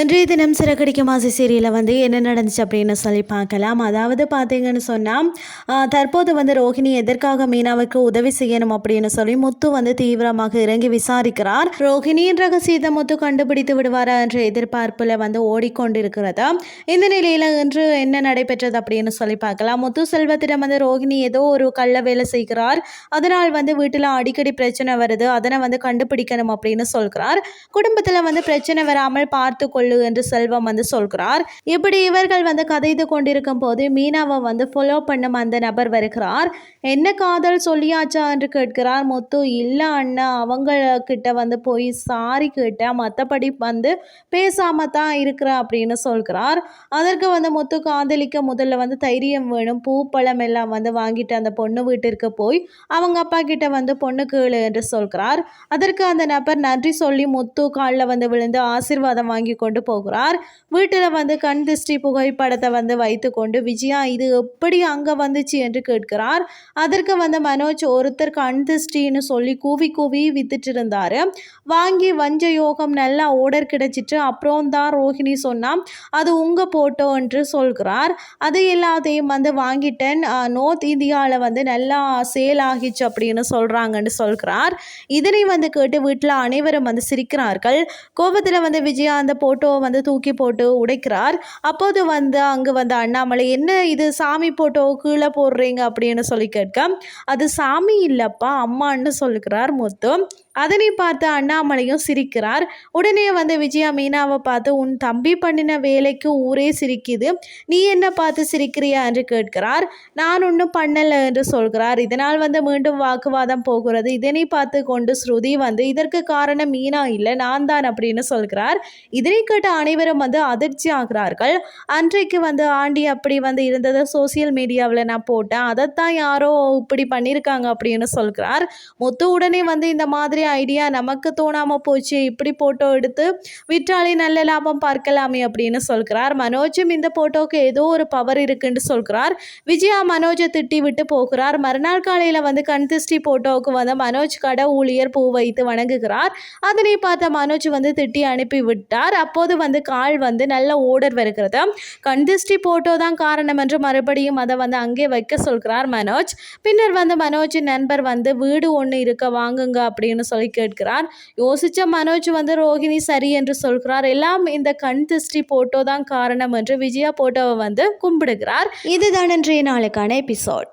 இன்றைய தினம் சிறகடிக்க மாசி சீரியலில் வந்து என்ன நடந்துச்சு அப்படின்னு சொல்லி பார்க்கலாம். அதாவது பார்த்தீங்கன்னு சொன்னால் தற்போது வந்து ரோஹிணி எதற்காக மீனாவுக்கு உதவி செய்யணும் அப்படின்னு சொல்லி முத்து வந்து தீவிரமாக இறங்கி விசாரிக்கிறார். ரோஹிணியின் ரகசியத்தை முத்து கண்டுபிடித்து விடுவாரா என்ற எதிர்பார்ப்பில் வந்து ஓடிக்கொண்டிருக்கிறதா? இந்த நிலையில் இன்று என்ன நடைபெற்றது அப்படின்னு சொல்லி பார்க்கலாம். முத்து செல்வத்திடம் வந்து ரோஹிணி ஏதோ ஒரு கள்ள வேலை செய்கிறார். அதனால் வந்து வீட்டில் அடிக்கடி பிரச்சனை வருது. அதனை வந்து கண்டுபிடிக்கணும் அப்படின்னு சொல்கிறார். குடும்பத்தில் வந்து பிரச்சனை வராமல் பார்த்து கொள்ளு என்று செல்வம் வந்து சொல்கிறார். இப்படி இவர்கள் வந்து கதைத்து கொண்டிருக்கும் போது மீனாவை வந்து ஃபாலோ பண்ணும் அந்த நபர் வருகிறார். என்ன காதல் சொல்லியாச்சா? என்று கேட்கிறார். முத்து இல்லை அண்ணா அவங்க கிட்ட வந்து போய் சாரி கேட்டேன் மற்றபடி வந்து பேசாம தான் இருக்கிற அப்படின்னு சொல்கிறார். அதற்கு வந்து முத்து காதலிக்க முதல்ல வந்து தைரியம் வேணும். பூ பழம் எல்லாம் வந்து வாங்கிட்டு அந்த பொண்ணு வீட்டிற்கு போய் அவங்க அப்பா கிட்ட வந்து பொண்ணு கேளு என்று சொல்கிறார். அதற்கு அந்த நபர் நன்றி சொல்லி முத்து காலில் வந்து விழுந்து ஆசிர்வாதம் வாங்கி கொண்டு கொண்டு போகிறார். வீட்டில் வந்து கண் திருஷ்டி புகைப்படத்தை வந்து வைத்துக்கொண்டு விஜயா இது எப்படி அங்கே வந்துச்சு? என்று கேட்கிறார். அதற்கு வந்து மனோஜ் ஒருத்தர் கண் திருஷ்டின்னு சொல்லி கூவி கூவி வித்துட்டு இருந்தார் வாங்கி வஞ்ச யோகம் நல்லா ஓடர் கிடைச்சிட்டு அப்புறம் தான் ரோஹிணி சொன்னால் அது உங்கள் போட்டோ என்று சொல்கிறார். அது எல்லாத்தையும் வந்து வாங்கிட்டேன். நோர்த் இந்தியாவில் வந்து நல்லா சேல் ஆகிச்சு அப்படின்னு சொல்கிறாங்கன்னு சொல்கிறார். இதனை வந்து கேட்டு வீட்டில் அனைவரும் வந்து சிரிக்கிறார்கள். கோபத்தில் வந்து விஜயா அந்த போட்டோ ஃபோட்டோவை வந்து தூக்கி போட்டு உடைக்கிறார். அப்போது வந்து அங்கே வந்து அண்ணாமலை என்ன இது சாமி ஃபோட்டோ கீழே போடுறீங்க? அப்படின்னு சொல்லி கேட்க அது சாமி இல்லைப்பா அம்மான்னு சொல்லுகிறார் மொத்தம் அதனை பார்த்து அண்ணாமலையும் சிரிக்கிறார். உடனே வந்து விஜயா மீனாவை பார்த்து உன் தம்பி பண்ணின வேலைக்கு ஊரே சிரிக்குது. நீ என்ன பார்த்து சிரிக்கிறியா? என்று கேட்கிறார். நான் ஒன்றும் பண்ணலை என்று சொல்கிறார். இதனால் வந்து மீண்டும் வாக்குவாதம் போகிறது. இதனை பார்த்து கொண்டு ஸ்ருதி வந்து இதற்கு காரணம் மீனா இல்லை நான் தான் அப்படின்னு சொல்கிறார். இதனை கேட்ட அனைவரும் வந்து அதிர்ச்சி ஆகிறார்கள். அன்றைக்கு வந்து ஆண்டி அப்படி வந்து இருந்ததை. சோசியல் மீடியாவில் நான் போட்டேன். அதைத்தான் யாரோ இப்படி பண்ணியிருக்காங்க அப்படின்னு சொல்கிறார். முத்து உடனே வந்து இந்த மாதிரி ஐடியா நமக்கு தோணாமல் போச்சு இப்படி ஃபோட்டோ எடுத்து விற்றாலே நல்ல லாபம் பார்க்கலாமே அப்படின்னு சொல்கிறார். மனோஜும் இந்த ஃபோட்டோவுக்கு ஏதோ ஒரு பவர் இருக்குன்னு சொல்கிறார். விஜயா மனோஜை திட்டி விட்டு போகிறார். மறுநாள் காலையில் வந்து கண் திருஷ்டி ஃபோட்டோவுக்கு வந்து மனோஜ் கடை ஊழியர் பூ வைத்து வணங்குகிறார். அதனை பார்த்த மனோஜ் வந்து திட்டி அனுப்பி விட்டார். அப்போது வந்து கால் வந்து நல்ல ஓடர் வருகிறது. கண் திருஷ்டி ஃபோட்டோ தான் காரணம் என்று மறுபடியும் அதை வந்து அங்கே வைக்க சொல்கிறார் மனோஜ். பின்னர் வந்து மனோஜின் நண்பர் வந்து வீடு ஒன்று இருக்க வாங்குங்க அப்படின்னு சொல்லி கேட்கிறார். யோசிச்ச மனோஜ் வந்து ரோஹிணி சரி என்று சொல்கிறார். எல்லாம் இந்த கண் திருஷ்டி போட்டோ தான் காரணம் என்று விஜயா போட்டோவை வந்து கும்பிடுகிறார். இதுதான் இன்றைய நாளுக்கான எபிசோட்.